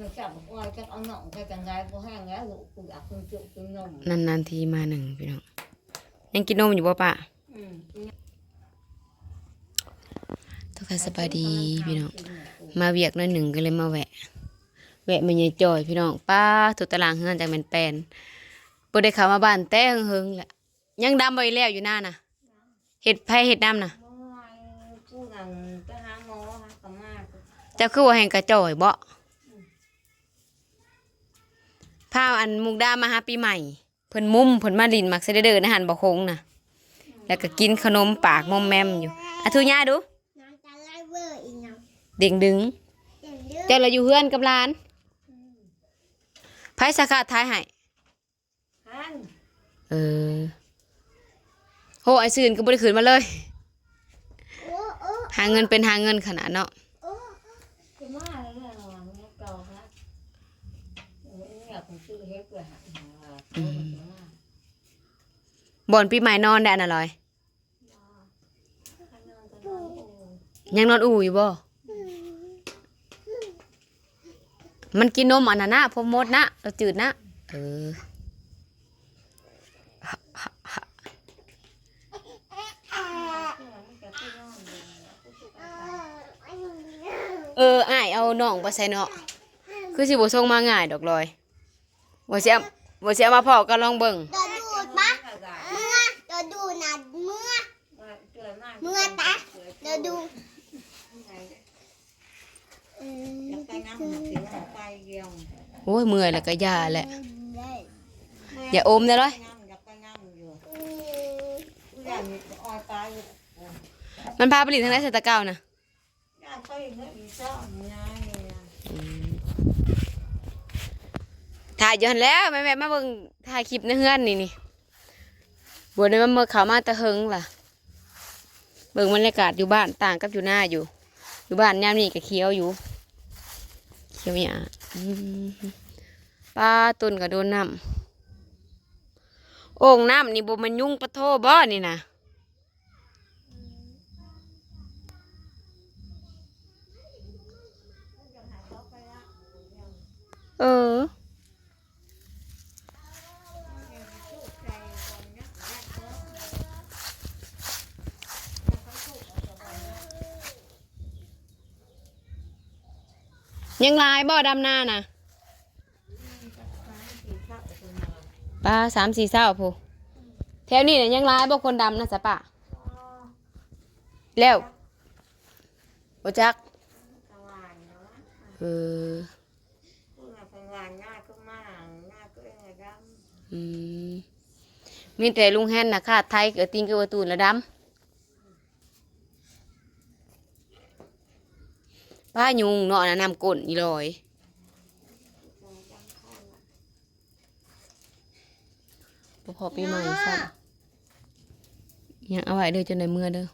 มันจับว่าจะเอาหนองไปจังไรบ่แห้งแล้วลูกกูอยากกินจุกินนมนานๆทีมาหนึ่งพี่น้องยังกินนมอยู่บ่ปะอืมทุกท่านสบายดีพี่น้องมาเวียกหน้อยหนึ่งก็เลยมาแวะ แวะมาใหญ่จอยพี่น้องป้าตุตารางเฮือนจากแมนแปลนบ่ได้เข้ามาบ้านแต่เฮิงๆแหละยังดำไว้แล้วอยู่หน้าน่ะเห็ดไผเห็ดดำน่ะเมื่อวานกูนั่งไปหาหมอหากะมากเจ้าคือว่าแห่งกระจอยบ่ พาอันมุกดามาหาปีใหม่ เพิ่นมุมเพิ่นมาลินมักเสได็เดินในหันบ่คงน่ะแล้วก็กินขนมปากมอมแมมอยู่อะทุญาดูน้ำตาไล่เวอร์อีกน้เด็งดึงำเดี๋ยวเลือดเจ้าเราอยู่เฮือนกับหลานไผสาขาท้ายให้ฮันเออโหไอ้ซื่นก็บ่ได้คืนมาเลยโอ้โอ้หาเงินเป็นหาเงินขนาดเนาะ โอ้ กูมาแล้วระวังเนี่ยเก่าฮะเนี่ยผมซื้อเฮ็ดด้วยฮะ บ่นปีใหม่นอนได้น่ะลอยยังนอนอู่อยู่บ่ มันกินนมอันนั้นนะพอมดนะเราจืดนะ เออเอออ้ายเอาน้องไปใส่เนาะ คือสิบ่ส่งมาง่ายดอกลอยบ่สิเอา บ่สิเอามาพอก็ลองเบิ่งเดี๋ยวดูดปะเมื่อเดี๋ยวดูนะเมื่อเมื่อตะเดี๋ยวดูเออไปน้ำหักถึงหัวไปเดียวโอ้ยเมื่อยแล้วก็ยาแหละได้อย่าอมได้เลยน้ำอยากไปน้ำอยู่อืมกูอยากมีออยตายอยู่มันพาไปลินทางไหนเสตะเก้านะอยากไปเงี้ยอีซ่อมง่ายเนี่ย ถ่ายยู่หันแล้วแม่แม่มาเบิ่งถ่ายคลิปในเฮือนนี่นี่บัวได้มาเมื่อเขามาแตะเฮงล่ะ เบิ่งบรรยากาศอยู่บ้านต่างกับอยู่หน้าอยู่ อยู่บ้านยามนี่ก็เคี้ยวอยู่เคี้ยวหยาอืมปลาตุนก็โดนน้ำโอ่งน้ำนี่บ่มันยุ่งปะโทบ่นี่นะเออ ยังหลายบ่ดำหน้านะป้าสามสี่เศร้าพูแถวนี้เนี่ยยังหลายบ่คนดำนะจ๊ะป้าแล้วบ่จักกลางเนาะเออกูงานกลางง่ายก็มากง่ายก็เองไงดอืมมีแต่ลุงแฮนนะค่ะไทยเกิดติงเกิดตูนแล้วดำ ป้ายุงเนาะนะนำก้นอีลอยบ่พอปีใหม่ซ้ำยังเอาไว้เด้อจนได้เมื่อเด้อำ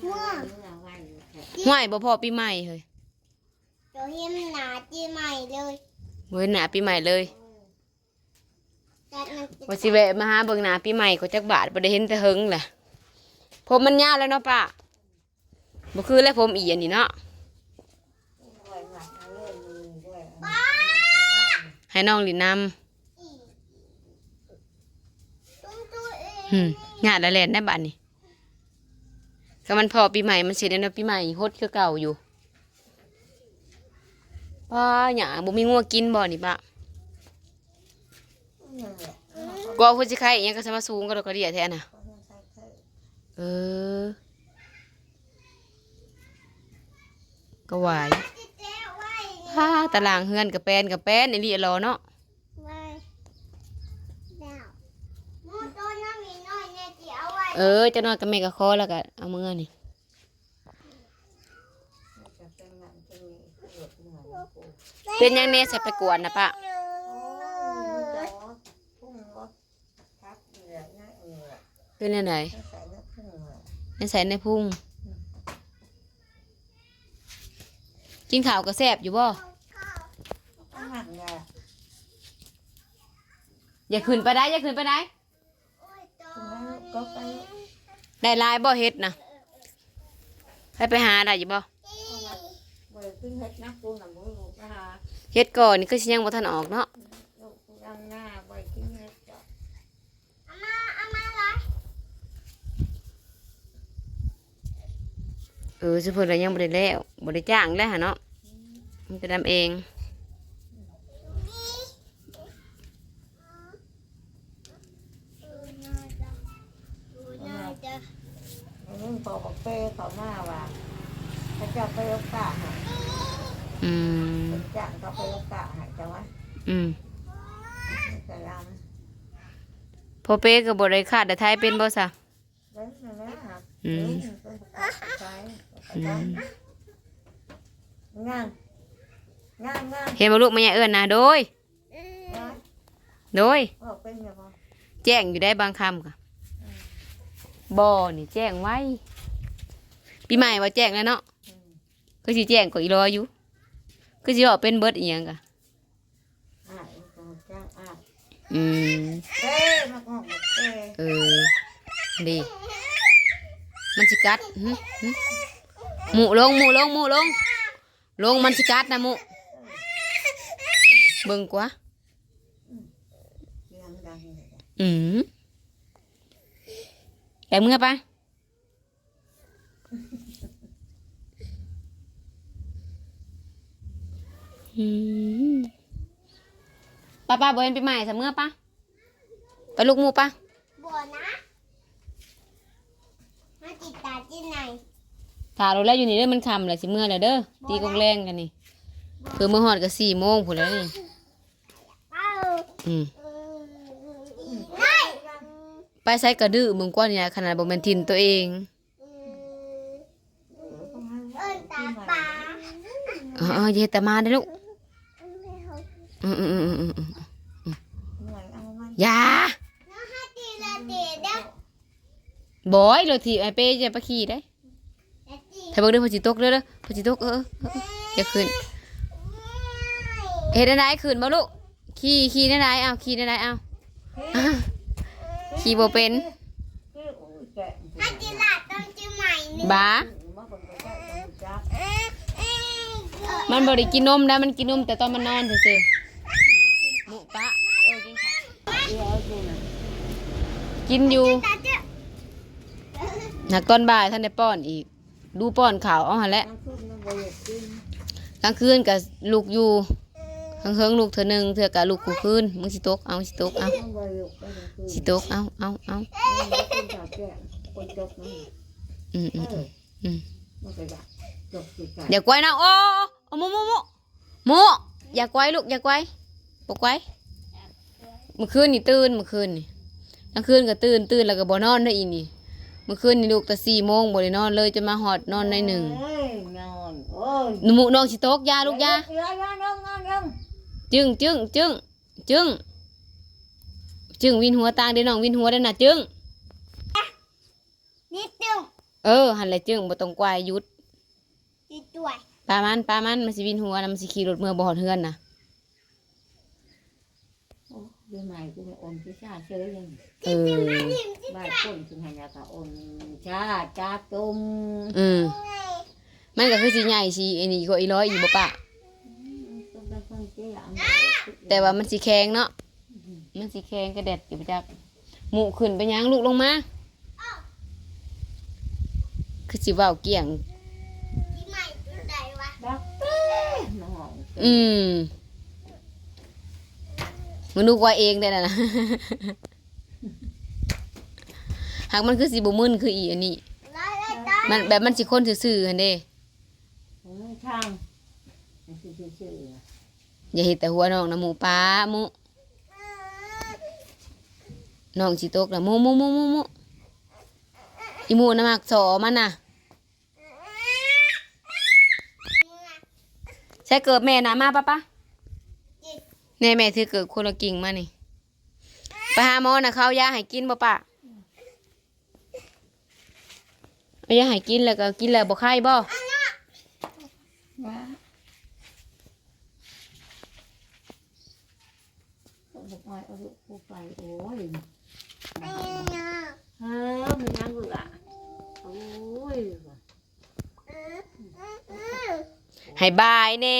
เมื่อเมื่อไว้อยู่แค่ห่วยบ่พอปีใหม่เฮ้ยเดี๋ยวเฮียมหนาจีใหม่เลยเว้ยหนาปีใหม่เลยแต่มันจะว่าสิแวะมาหาเบิ่งหนาปีใหม่เขาจักบาทบ่ได้เห็นแต่เฮิงแหละผมมันยาวแล้วเนาะป้า บ่คือแล้วผมอีอันนี้เนาะด้วยหลักเลื่อนมือด้วยให้น้องลินนำตุ้มตัวเองหึงานละแลนได้บัดนี้ก็มันพอปีใหม่มันสิได้เนาะปีใหม่ฮดคือเก่าอยู่ป้าหยังบ่มีงัวกินบ่นี่ป้านั่นแหละกลัวคนสิใครอีหยังก็สมาสูงก็ดอกกระเดียแท้น่ะเพราะมันใส่เสื้อเออ ก็ไหวจะแจ้ไว้ฮ่าตารางเฮือนกับแปนกับแปนนี่ลีรอเนาะไว้แล้วมูตัวน้ำมีน้อยเนี่ยจะเอาไว้เออเจะนอนกับแม่กับคอแล้วก็เอามือนี่จะเป็นหนังจะมีเลือดเหมือนกูเป็นหยังเน่ใส่ไปกวนนะปะโอ้ยจ้อพุ่งรถพักเหนื่อยง่ายเหนื่อยเป็นยังไงใส่แล้วพุ่งเลยในใส่ในพุง กินข้าวก็แซ่บอยู่บ่ต้องหักไงอย่าขึ้นไปได้อย่าขึ้นไปได้โอ้ยตัวก็ไปได้หลายบ่เฮ็ดนะไปไปหาได้อยู่บ่บขึ้นเฮ็ดนักปูหนังบุลูกนะคะเฮ็ดก่อนนี่คือสิยังบ่ทันออกเนาะลูกยังหน้าไปขึ้นเฮ็ดจ้ะ เอามาเอามาเลย เออสิเพิ่นก็ยังบ่ได้แล้วบ่ได้จ้างแล้วหั่นเนาะมันจะทำเองมึงพอบอกเป้เขามาว่าเขาจะไปโอกาสให้อืมจ้างเขาไปโอกาสให้จังวะอืมกะลพอเป้ก็บ่ได้คาดแต่ไทยเป็นบ่ซะเล่นนะนะครับอืมเป็นประกา อืมงานงานงานเห็นบ่ลูกมันยังเอิ้นนะโดย โดย บอกเป็นยังไงแจ้งอยู่ได้บางคำค่ะบ่นี่แจ้งไว้ปีใหม่ว่าแจ้งแล้วเนาะคือสิแจ้งก็อีรออยู่คือสิบอกเป็นเบิดอีหยังกะอ่าก็จ้างอ่าอืมเป้มาของบอกเป้เออดีมัน สิกัดหมูลงหมูลงหมูลง ลงมันสิกัดนะหมูเบิ่งกว่าอืมไปเมื่อปะป้าป้าบเห็นปีใหม่สเมื่อปะไปลูกมูปะ บัวนะมาจิตตาที่ไหน ถ่าเราแล้วอยู่นี่เด้อมันคำเลยสิเมื่อแล้วเด้อตีกองแรงกันนี่คือเมื่อหอดก็สี่โมงพูนแล้วนี่เอ้าอืมไม่ไปใส่กระดื้อมึงกว่านี่นะขนาดบ่แม่นทินตัวเองเอิ้นตาปลาเออเอออย่าเฮ็ดแต่มาได้อลูกอืมอืมอืมอืมอืมหน่อยเอามันอย่าน้องให้ตีละตีเด้อบอยรถถีบไอ้เป้จะไปขี่ได้ละตี ถ้าเบิ่งเด้อพอสิตกเด้อเด้อพอสิตกเออเออเอออย่าขึ้นเฮ็ดได้ไดขึ้นบ่ลูกขี่ขี่ได้ไดเอาขี่ได้ไดเอาอะขี่บ่เป็นคือโอ้ยแกะให้ตีละต้องจื้อใหม่นี่บ้ามาคนก็ได้ต้องจับเอ้ยเอ้ยมันบ่ได้กินนมนะมันกินนมแต่ตอนมันนอนซื่อๆหมูปะเออกินค่ะเดี๋ยวเอาดูนะกินอยู่ตาเจ้าหนักตอนบ่ายท่านได้ป้อนอีก ดูป้อนข่าวเอาหันแหละน้ำซุปมันบ่อยากลางคืนก็ลูกอยู่กลางเฮิงลูกเธอหนึ่งเธอกับลูกกูคืนมึงสิตกเอาสิตกเอามันบ่อยากไปกลางคืนสิตกเอาเอาเอามันบ่กินข้าวแกะคนจบนั่นอืมอืมอืมมันก็อย่าไกวนะโอ้โมโมโมโมอย่าไกวลูกอย่าไกวปกไว้เมื่อคืนนี่ตื่นเมื่อคืนนี่กลางคืนก็ตื่นตื่นแล้วก็บ่นอนได้อีนี่ เมื่อคืนนี่ลูกแต่สี่โมงบ่ได้นอนเลยจะมาหอดนอนในหนึ่งเอ้ยนอนโอ้ยหนูน้องสิตกยาลูกยาเดี๋ยวๆๆๆๆๆจึงจึงจึงจึงจึงวินหัวตางเดี๋ยวน้องวินหัวได้อน่ะจึงนิดเดียวเออหันแหละจึงบ่ต้องกวายหยุดติดด้วยปลามันปลามันมันสิวินหัวนะมันสิขี่รถเมื่อบ่ฮอดเฮือนนะโอ้ เรื่องใหม่กูอมพิชาเชยยังเออบ้านคนถึงให้ยากะอมชาจ้าตุมอืมมันก็คือสิใหญ่สิไอ้นี่ก็อีร้อยอีบ่ปะต้องเป็นคนเจ๊อะแต่ว่ามันสิแข็งเนาะมันสิแข็งกระเด็ดอยู่จักหมูขึ้นไปยังลูกลงมาคือสิเว้าเกี่ยงที่ใหม่ตัวใดวะดักเต้น้องอืม มันนึกว่าเองได้น่ะนะ หากมันคือสิบ่มึนคืออีอันนี้ได้ได้ได้มันแบบมันสิคนซื่อๆหั่นเด้ผมช่างนี่คือชื่ออย่าเห็ดแต่หัวน้องนะหมูป้าหมูน้องสิตกนะหมูหมูหมูหมูหมูอีหมูนะมักสอมันน่ะใช่เกิดแม่นะมาปะปะ แน่แม่ถือเกิดคนละกิ่งมานี่ไปหาหมอนะเขายาให้กินบ่ปะเอายาให้กินแล้วก็กินแล้วบ่ไข้บ่ว่าต้องบอกว่าเอาลูกกูไปโอ้ยไอ้เนี่ยเฮ้ยมันยังกูอะโอ้ยอืมอืมอืมให้บายแน่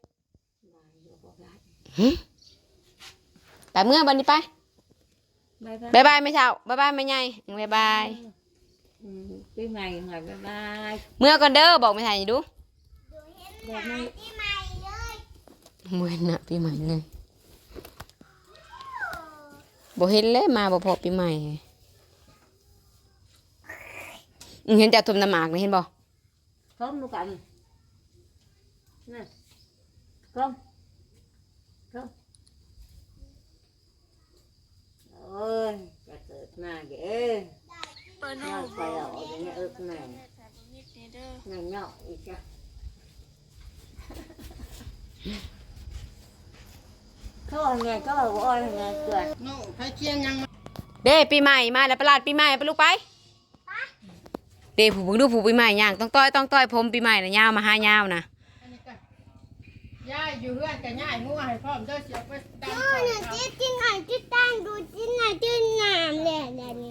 หึ แต่เมื่อบันนี้ไปบายบายบายบายไม่เท่าบายบายไม่ใหญ่บายบายอืมปีใหม่หน่อยบายบายเมื่อก่อนเด้อบอกไม่ถ่ายดูแบบนี้ที่ใหม่เลยเมื่อน่ะปีใหม่เลยบอกเห็นเลยมาบอกพอปีใหม่อืมเห็นจากทุมน้ำหมากนะเห็นบอกพร้อมดูกันนี่พร้อมพร้อม โอ้ยจะเกิดมาเด้อมาไปเอาอย่างเงี้ยเอิกแม่แม่เนาะอีกจ้ะเขาเอาไงก็บอกว่าเอาไงเกิดน้องใครเชียงยังมาเด้ปีใหม่มาแล้วประหลาดปีใหม่ไปลูกไปเด้ผู้เพิ่งดูผู้ปีใหม่ย่างต้องต้อยต้องต้อยผมปีใหม่นะยาวมาห้ายาวนะอันนี้ก็ ย่ายอยู่เพื่อนกับย่ายงัวให้พร้อมเด้อเสียไปดังโอ้ก่อนยครับที่ที่ไหนที่ตั้งดูที่ไหนที่น้ำเลยเดี๋ยวนี้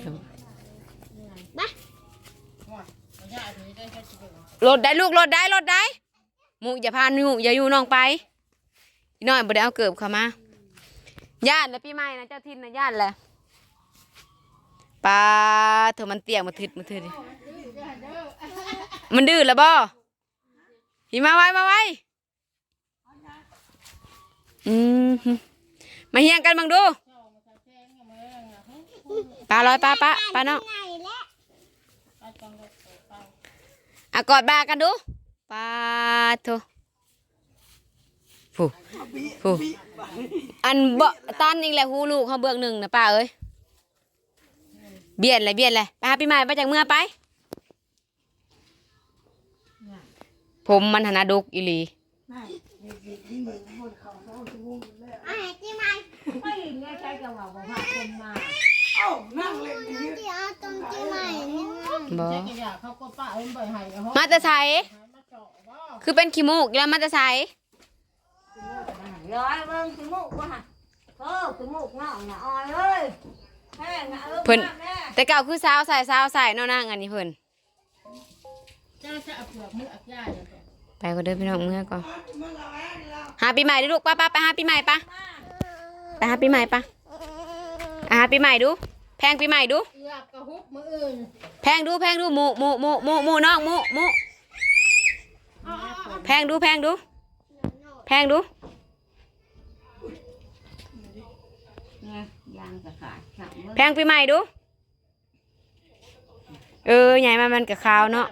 งัวเอาย่ายไปได้แค่สิบเอ็ดรถได้ลูกรถได้รถได้หมูอย่าพาหนูอย่าอยู่น้องไปพี่น้อยบ่ได้เอาเกิบเข้ามาญาติแล้วปีใหม่นะเจ้าทินนะญาติแหละปลาเธอมันเตียงมาทึดมาทึดดิมันดื้อแล้วบ่พี่มาไว้มาไว้ อืมมาเฮียงกันบังดูปลาลอยปลาปลาปลาเนาะอะกอดบากันดูปลาโทผู้ผู้อันเบ่ตันอีกแหล้วฮูลูกเขาเบื้อกหนึ่งนะป้าเอ้ยเบียดเลยเบียดเลยไปหาปีใหม่ไปจากเมื่อไป ผมมันหนาดุกอีห ลีอ่าที่ไหนไม่ไงใช้จังหวะบอกว่าคนมาที่เอาตรงที่ไหนนี่นะบ่เจ๊กอยากเขาก็ป้าเอิ้นบ่อยให้เอามาแต่ใสมาเจาะบ่คือเป็นขี้มูกแล้วมาแต่ใสร้อยเบิ้งจมูกว่าเออจมูกเงาหน่ะออยเอ้ยแม่งะเออเพิ่นมาแม่แต่เก่าคือสาวใส่สาวใส่เนอนั่งอันนี้เพิ่นเจ้าจะเอาเปลือกมืออักย่ายเดี๋ยวก่อน ไปก็เดินพี่น้องเมื่อก่อนหาปีใหม่ดิลูกป้าป้าไปหาปีใหม่ปะไปหาปีใหม่ปะอะหาปีใหม่ดู แพงปีใหม่ดูเอือบกระหุบมืออื่นแพงดูแพงดูหมูหมูหมูหมูหมูน้องหมูหมูแพงดูแพงดู แพงดูเนี่ยยางจะขาดขับแพงปีใหม่ดู เออใหญ่มามันกับขาวเนาะ